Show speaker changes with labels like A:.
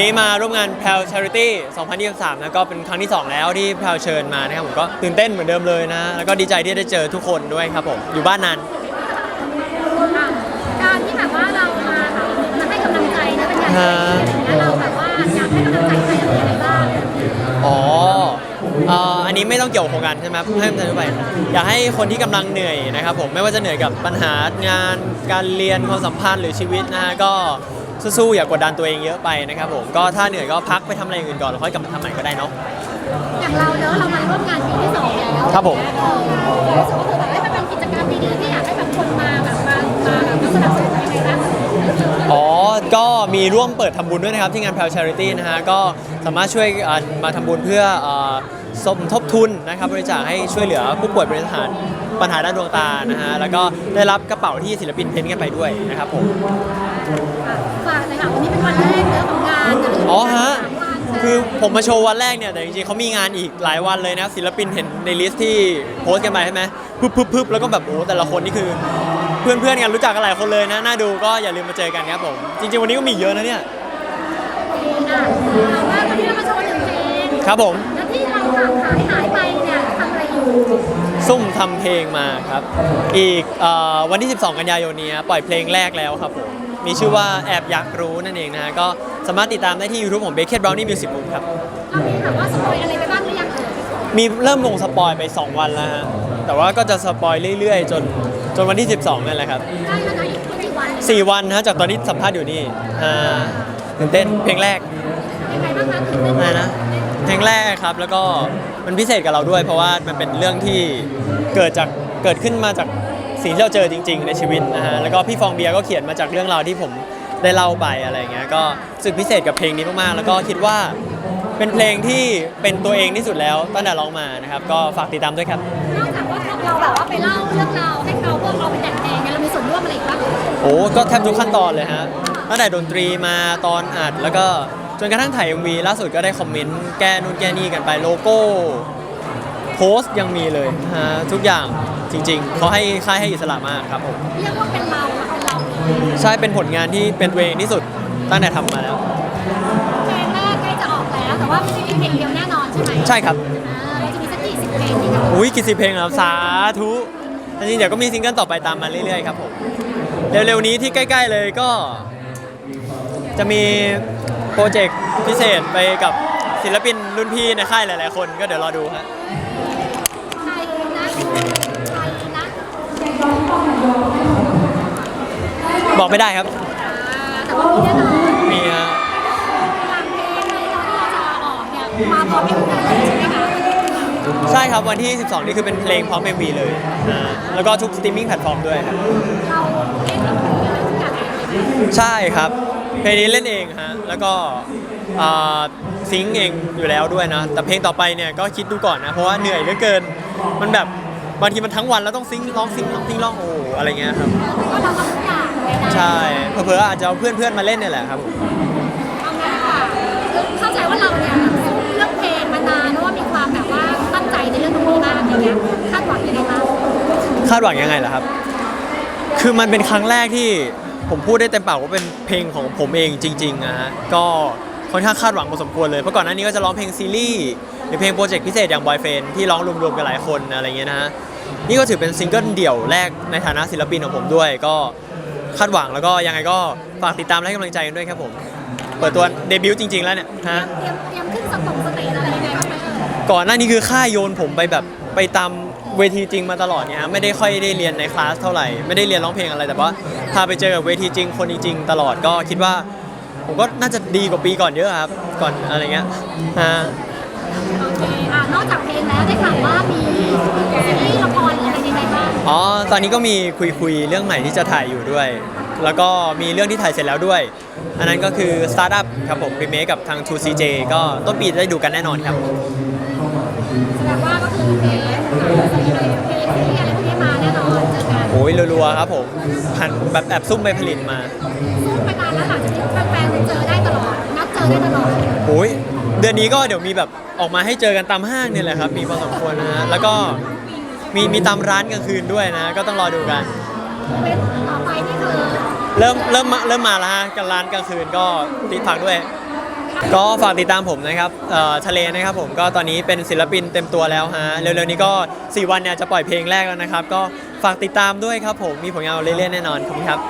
A: นี้มาร่วมงาน p a l Charity 2023นะก็เป็นครั้งที่ 2 แล้วที่ p a l เชิญมานะครับผมก็ตื่นเต้นเหมือนเดิมเลยนะ แล้วก็ดีใจที่ได้เจอทุกคนด้วยครับผม อยู่บ้านนาน
B: อะการที่แบบว่าเรามาแบบมาให้กำลังใจนะเป็นอย่างไรแล้วเราแบบว่าอยากให้กำลังใจใครอะไรยังไงบ้าง
A: อ๋อเอ่ออันนี้ไม่ต้องเกี่ยวกับโครงการใช่ไหมครับให้มันไปอยากให้คนที่กำลังเหนื่อยนะครับผมไม่ว่าจะเหนื่อยกับปัญหางานการเรียนความสัมพันธ์หรือชีวิตนะฮะก็ สู้ๆอย่ากดดันตัวเองเยอะไปนะครับผมก็ถ้าเหนื่อยก็พักไปทำอะไรอย่างอื่นก่อนแล้วค่อยกลับมาทำใหม่ก็ได้เนาะ
B: อย่างเราเนอะเรามาร่วมงานปีที่สองแล้ว
A: ครับผม
B: เออรู้สึกว่าคือแบบเอ้ยมันเป็นกิจกรรมดีๆที่อยากให้แบบคนมาแบบมามาแบบมาสนับสนุนยังไงบ้าง
A: อ๋อ ก็มีร่วมเปิดทำบุญด้วยนะครับที่งาน p a l Charity นะฮะ ก็สามารถช่วยอ่ามาทำบุญเพื่ออ่า สมทบทุนนะครับบริจาคให้ช่วยเหลือผู้ป่วยเป็นปัญหาปัญหาด้านดวงตานะฮะแล้วก็ได้รับกระเป๋าที่ศิลปินเพ้นท์กันไปด้วยนะครับผม
B: อะฝากเลยค่ะวันนี้เป็นวันแรกเนอะของงานนะ
A: อ๋อฮะ
B: สามวัน
A: คือผมมาโชว์วันแรกเนี่ย แต่จริงๆเขามีงานอีกหลายวันเลยนะ ศิลปินเห็นในลิสต์ที่โพสต์กันไปใช่ไหมพึบพึบพึบแล้วก็แบบโอ้แต่ละคนนี่คือเพื่อนๆกันรู้จักกันหลายคนเลยนะ น่าดูก็อย่าลืมมาเจอกันครับผม จริง ๆ วันนี้ก็มีเยอะนะเนี่ย
B: อะเอาว่าวันนี้เรามาโชว์หนึ่งเพลง
A: ครับผม
B: แล้วที่เรา ห่างหายหายไปเนี่ยทำอะไรอยู่
A: ซุ่มทำเพลงมาครับ อีกเออวันที่ 12 กันยายนนี้ปล่อยเพลงแรกแล้วครับผมมีชื่อว่าแอบอยากรู้นั่นเองนะฮะก็สามารถติดตามได้ที่ YouTube ของ b a k e t Brownie Music Book ครับ
B: เรามีแบบว่าสปอยอะไรไปบ้างหรือยังเอ่ย
A: มีเริ่มลงสปอยไป 2 วันแล้วฮะแต่ว่าก็จะสปอยเรื่อยๆ จนจนวันที่ 12 นั่นแหละครับ
B: ได้แล้วนะอีกไม่กี่วัน
A: 4 วันฮะจากตอนนี้สัมภาษณ์อยู่นี่อ่าตื่นเต้นเพลงแรก
B: ยังไงบ้างคะตื่นเต้นไหม
A: อะไรนะ เพลงแรกครับ แล้วก็มันพิเศษกับเราด้วย เพราะว่ามันเป็นเรื่องที่เกิดจากเกิดขึ้นมาจากสิ่งที่เราเจอจริง ๆ ในชีวิตนะฮะแล้วก็พี่ฟองเบียร์ก็เขียนมาจากเรื่องราวที่ผมได้เล่าไปอะไรอย่างเงี้ยก็รู้สึกพิเศษกับเพลงนี้มากๆแล้วก็คิดว่าเป็นเพลงที่เป็นตัวเองที่สุดแล้วตั้งแต่ร้องมานะครับก็ฝากติดตามด้วยครับ
B: นอกจากว่าเราแบบว่าไปเล่าเรื่องราวให้เขาพวกเราไปแต่งเพลงเนี่ยเรามีส่วนร่วมอะไรอีกบ้าง
A: โอ้ก็แทบทุกขั้นตอนเลยฮะตั้งแต่ดนตรีมาตอนอัดแล้วก็ จนกระทั่งถ่าย MV ล่าสุดก็ได้คอมเมนต์แก้นู่นแก้นี่กันไปโลโก้โพสต์ยังมีเลยฮะทุกอย่างจริงๆเขาให้ค่ายให้อิสระมากครับผม
B: เรียกว่าเป็นเราอะเป็นเราเลย
A: ใช่เป็นผลงานที่เป็นตัวเองที่สุดตั้งแต่ทำมาแล้ว
B: เพลงแรกใกล้จะออกแล้ว แต่ว่าไม่ใช่เพลงเดียวแน่นอนใช่ไหม
A: ใช่ครับ
B: อ่าเราจะมีสักกี่สิบเพลงดีคะ
A: อุ้ยกี่สิบเพลงแล้วสาธุจริงๆเดี๋ยวก็มีซิงเกิลต่อไปตามมาเรื่อยๆครับผม เร็วๆนี้ที่ใกล้ ๆเลยก็ จะมี โปรเจกต์พิเศษไปกับศิลปินรุ่นพี่ในค่ายหลายๆ คนก็เดี๋ยวรอดูฮะบอกไม่ได้ครับ
B: แต่ว่ามีแน่นอน
A: มีฮะ
B: หลังเพลงในตอนที่เราจะออกเนี่ยมาพร้อมเพลงใช่ไหมคะ
A: ใช่ครับวันที่ 12 นี่คือเป็นเพลงพร้อม MV เลยอ่าแล้วก็ทุกสตรีมมิ่งแพลตฟอร์มด้วยครับ
B: เราเล่นกับเพลงอะไรทุกอย่างเองเลย
A: ใช่ครับ เพลงนี้เล่นเองฮะแล้วก็อ่าซิงค์เองอยู่แล้วด้วยนะ แต่เพลงต่อไปเนี่ยก็คิดดูก่อนนะ เพราะว่าเหนื่อยเหลือเกิน มันแบบบางทีมันทั้งวันแล้วต้องซิงค์ร้องซิงค์ร้องซิงค์ร้องโอ้อะไรเงี้ยครับ
B: ก็เราทำทุกอย่างเลยนะ
A: ใช่เผลอๆอาจจะเอาเพื่อนๆมาเล่นเนี่ยแหละครับผม
B: เอางี้ดีกว่าเข้าใจว่าเราเนี่ยสู้เรื่องเพลงมานานแล้วว่ามีความแบบว่าตั้งใจในเรื่องตรงนี้มากอย่างเงี้ยคาดหวังยังไงบ้าง
A: คาดหวังยังไงล่ะครับ คือมันเป็นครั้งแรกที่ ผมพูดได้เต็มปากว่าเป็นเพลงของผมเองจริงๆนะฮะก็ค่อนข้างคาดหวังพอสมควรเลยเพราะก่อนหน้านี้ก็จะร้องเพลงซีรีส์หรือเพลงโปรเจกต์พิเศษอย่างบอยเฟนที่ร้องรวมๆกันหลายคนอะไรเงี้ยนะฮะนี่ก็ถือเป็นซิงเกิลเดี่ยวแรกในฐานะศิลปินของผมด้วย ก็คาดหวังแล้วก็ยังไงก็ฝากติดตามและให้กำลังใจกันด้วยครับผม เปิดตัวเดบิวต์จริง ๆแล้วเนี่ยฮะ
B: เตรียมเตรียมขึ้นสตงสเตจอะไรยังไงบ้างไหมเอ่ย
A: ก่อนหน้านี้คือค่ายโยนผมไปแบบไปตาม เวทีจริงมาตลอดเนี่ยฮะไม่ได้ค่อยได้เรียนในคลาสเท่าไหร่ไม่ได้เรียนร้องเพลงอะไรแต่ว่าพาไปเจอกับเวทีจริงคนจริงๆตลอดก็คิดว่า ผมก็น่าจะดีกว่าปีก่อนเยอะครับก่อนอะไรเงี้ยฮะ
B: โอเคอะนอกจากเพลงแล้วได้ข่าวว่ามีซีรีส์ละครอะไรยังไงบ้าง
A: อ๋อตอนนี้ก็มีคุยคุยๆเรื่องใหม่ที่จะถ่ายอยู่ด้วย แล้วก็มีเรื่องที่ถ่ายเสร็จแล้วด้วย อันนั้นก็คือ Startup ครับผมรีเมคกับทาง 2CJ ก็ต้นปีจะได้ดูกันแน่นอนครับ
B: แสดง
A: โอ้ยรัวๆครับผมหันแบบแอบซุ่มไปผลิตมา
B: สู้ไปนานแล้วค่ะจะมีแฟนๆเจอได้ตลอดนัดเจอได้ตลอด
A: โอ้ยเดือนนี้ก็เดี๋ยวมีแบบออกมาให้เจอกันตามห้างเนี่ยแหละครับ มีพอสมควรนะฮะแล้วก็มีมีตามร้านกลางคืนด้วยนะ ก็ต้องรอดูกัน
B: เป็นต่อไปนี่คือ
A: เริ่มเริ่มมาเริ่มมาแล้วฮะกันร้านกลางคืนก็ติดผักด้วย
B: อ
A: ก็ฝากติดตามผมนะครับเอ่อทะเลนะครับผมก็ตอนนี้เป็นศิลปินเต็มตัวแล้วฮะเร็วๆนี้ก็ 4 วันเนี่ยจะปล่อยเพลงแรกแล้วนะครับ ก็ฝากติดตามด้วยครับผมมีผลงานเรื่อยๆแน่นอนขอบคุณครับ